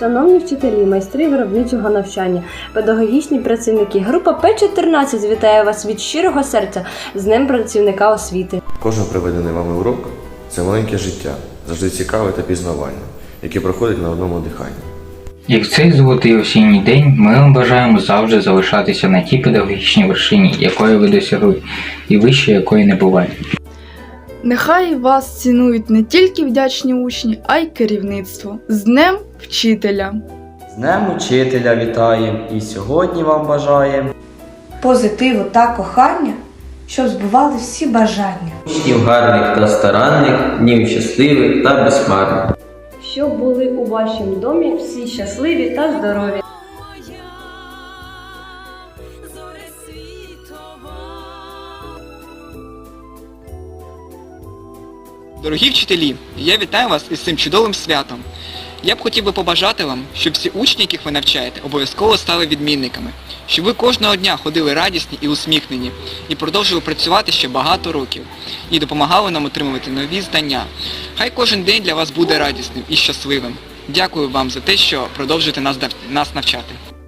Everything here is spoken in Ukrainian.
Шановні вчителі, майстри виробничого навчання, педагогічні працівники, група П-14 вітає вас від щирого серця з Днем працівника освіти. Кожен проведений вами урок це маленьке життя, завжди цікаве та пізнавальне, яке проходить на одному диханні. Як в цей золотий осінній день, ми вам бажаємо завжди залишатися на тій педагогічній вершині, якої ви досягли, і вище якої не буває. Нехай вас цінують не тільки вдячні учні, а й керівництво. З Днем Вчителя! З Днем Учителя вітаєм і сьогодні вам бажаєм позитиву та кохання, щоб збували всі бажання. Учнів гарних та старанних, днів щасливих та безхмарних. Щоб були у вашому домі всі щасливі та здорові. Дорогі вчителі, я вітаю вас із цим чудовим святом. Я б хотів би побажати вам, щоб всі учні, яких ви навчаєте, обов'язково стали відмінниками, щоб ви кожного дня ходили радісні і усміхнені, і продовжували працювати ще багато років, і допомагали нам отримувати нові знання. Хай кожен день для вас буде радісним і щасливим. Дякую вам за те, що продовжуєте нас, нас навчати.